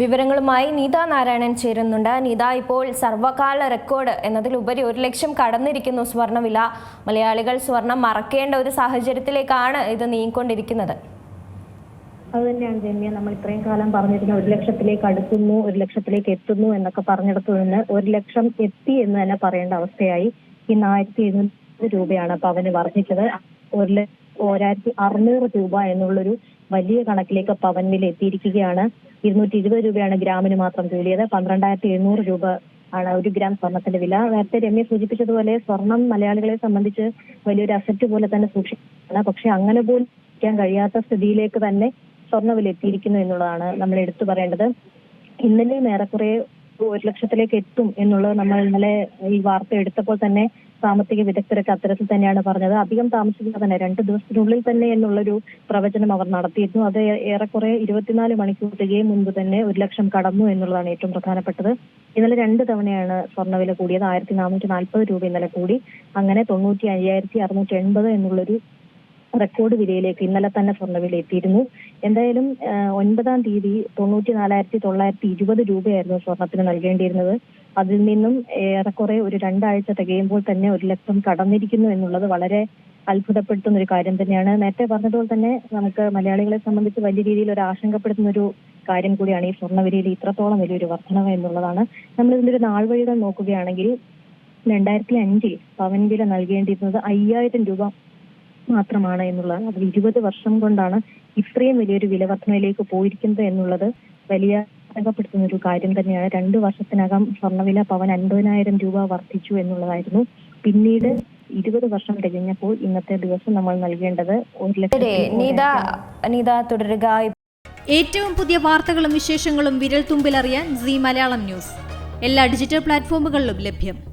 വിവരങ്ങളുമായി നീത നാരായണൻ ചേരുന്നുണ്ട്. നീത ഇപ്പോൾ സർവകാല റെക്കോർഡ് എന്നതിലുപരി ഒരു ലക്ഷം കടന്നിരിക്കുന്നു സ്വർണവില മലയാളികൾ സ്വർണം മറക്കേണ്ട ഒരു സാഹചര്യത്തിലേക്കാണ് ഇത് നീങ്ങിക്കൊണ്ടിരിക്കുന്നത്. അത് തന്നെയാണ് ജന്യ നമ്മൾ ഇത്രയും കാലം പറഞ്ഞിരുന്ന ഒരു ലക്ഷത്തിലേക്ക് അടുക്കുന്നു ഒരു ലക്ഷത്തിലേക്ക് എത്തുന്നു എന്നൊക്കെ പറഞ്ഞിടത്തു നിന്ന് ഒരു ലക്ഷം എത്തി എന്ന് തന്നെ പറയേണ്ട അവസ്ഥയായി ഇന്ന് ആയിരത്തി എഴുന്നൂറ് രൂപയാണ് പവന് വർദ്ധിച്ചത്. ഒരു ല- ഒരായിരത്തി അറുന്നൂറ് രൂപ എന്നുള്ളൊരു വലിയ കണക്കിലേക്ക് പവൻ വില എത്തിയിരിക്കുകയാണ്. ഇരുന്നൂറ്റി ഇരുപത് രൂപയാണ് ഗ്രാമിന് മാത്രം കൂടിയത് പന്ത്രണ്ടായിരത്തി എഴുന്നൂറ് രൂപ ആണ് ഒരു ഗ്രാം സ്വർണത്തിന്റെ വില. നേരത്തെ രമ്യ സൂചിപ്പിച്ചതുപോലെ സ്വർണം മലയാളികളെ സംബന്ധിച്ച് വലിയൊരു അസറ്റ് പോലെ തന്നെ സൂക്ഷിക്കുകയാണ് പക്ഷെ അങ്ങനെ പോലും കഴിയാത്ത സ്ഥിതിയിലേക്ക് തന്നെ സ്വർണവില എത്തിയിരിക്കുന്നു എന്നുള്ളതാണ് നമ്മൾ എടുത്തു പറയേണ്ടത്. ഇന്നലെയും ഏറെക്കുറെ ഒരു ലക്ഷത്തിലേക്ക് എത്തും എന്നുള്ളത് നമ്മൾ ഇന്നലെ ഈ വാർത്ത എടുത്തപ്പോൾ തന്നെ സാമ്പത്തിക വിദഗ്ധരൊക്കെ അത്തരത്തിൽ തന്നെയാണ് പറഞ്ഞത്. അധികം താമസിക്കാതെ തന്നെ രണ്ട് ദിവസത്തിനുള്ളിൽ തന്നെ എന്നുള്ളൊരു പ്രവചനം അവർ നടത്തിയിരുന്നു. അത് ഏറെക്കുറെ ഇരുപത്തിനാല് മണിക്കൂർ തികയും മുൻപ് തന്നെ ഒരു ലക്ഷം കടന്നു എന്നുള്ളതാണ് ഏറ്റവും പ്രധാനപ്പെട്ടത്. ഇന്നലെ രണ്ട് തവണയാണ് സ്വർണവില കൂടിയത്. ആയിരത്തി നാനൂറ്റി നാൽപ്പത് രൂപ ഇന്നലെ കൂടി. അങ്ങനെ തൊണ്ണൂറ്റി അയ്യായിരത്തി അറുന്നൂറ്റി എൺപത് എന്നുള്ളൊരു റെക്കോർഡ് വിലയിലേക്ക് ഇന്നലെ തന്നെ സ്വർണവില എത്തിയിരുന്നു. എന്തായാലും ഒൻപതാം തീയതി തൊണ്ണൂറ്റി നാലായിരത്തി തൊള്ളായിരത്തി ഇരുപത് രൂപയായിരുന്നു സ്വർണത്തിന് നൽകേണ്ടിയിരുന്നത്. അതിൽ നിന്നും ഏറെക്കുറെ ഒരു രണ്ടാഴ്ച തികയുമ്പോൾ തന്നെ ഒരു ലക്ഷം കടന്നിരിക്കുന്നു എന്നുള്ളത് വളരെ അത്ഭുതപ്പെടുത്തുന്ന ഒരു കാര്യം തന്നെയാണ്. നേരത്തെ പറഞ്ഞതുപോലെ തന്നെ നമുക്ക് മലയാളികളെ സംബന്ധിച്ച് വലിയ രീതിയിൽ ഒരു ആശങ്കപ്പെടുത്തുന്ന ഒരു കാര്യം കൂടിയാണ് ഈ സ്വർണവിലയിൽ ഇത്രത്തോളം വലിയൊരു വർധനവ് എന്നുള്ളതാണ്. നമ്മൾ ഇതിന്റെ ഒരു നാൾ വഴികൾ നോക്കുകയാണെങ്കിൽ രണ്ടായിരത്തി അഞ്ചിൽ പവൻ വില നൽകേണ്ടിയിരുന്നത് അയ്യായിരം രൂപ മാത്രമാണ് എന്നുള്ളത്. അത് ഇരുപത് വർഷം കൊണ്ടാണ് ഇത്രയും വലിയൊരു വില വർധനയിലേക്ക് പോയിരിക്കുന്നത് എന്നുള്ളത് വലിയ രേഖപ്പെടുത്തുന്ന ഒരു കാര്യം തന്നെയാണ്. രണ്ടു വർഷത്തിനകം സ്വർണവില പവൻ അൻപതിനായിരം രൂപ വർദ്ധിച്ചു എന്നുള്ളതായിരുന്നു. പിന്നീട് ഇരുപത് വർഷം തികഞ്ഞപ്പോൾ ഇന്നത്തെ ദിവസം നമ്മൾ നൽകേണ്ടത് ഒരു ലക്ഷം തുടരുക. ഏറ്റവും പുതിയ വാർത്തകളും വിശേഷങ്ങളും വിരൽ തുമ്പിലറിയാൻ സി മലയാളം ന്യൂസ്. എല്ലാ ഡിജിറ്റൽ പ്ലാറ്റ്ഫോമുകളിലും ലഭ്യം.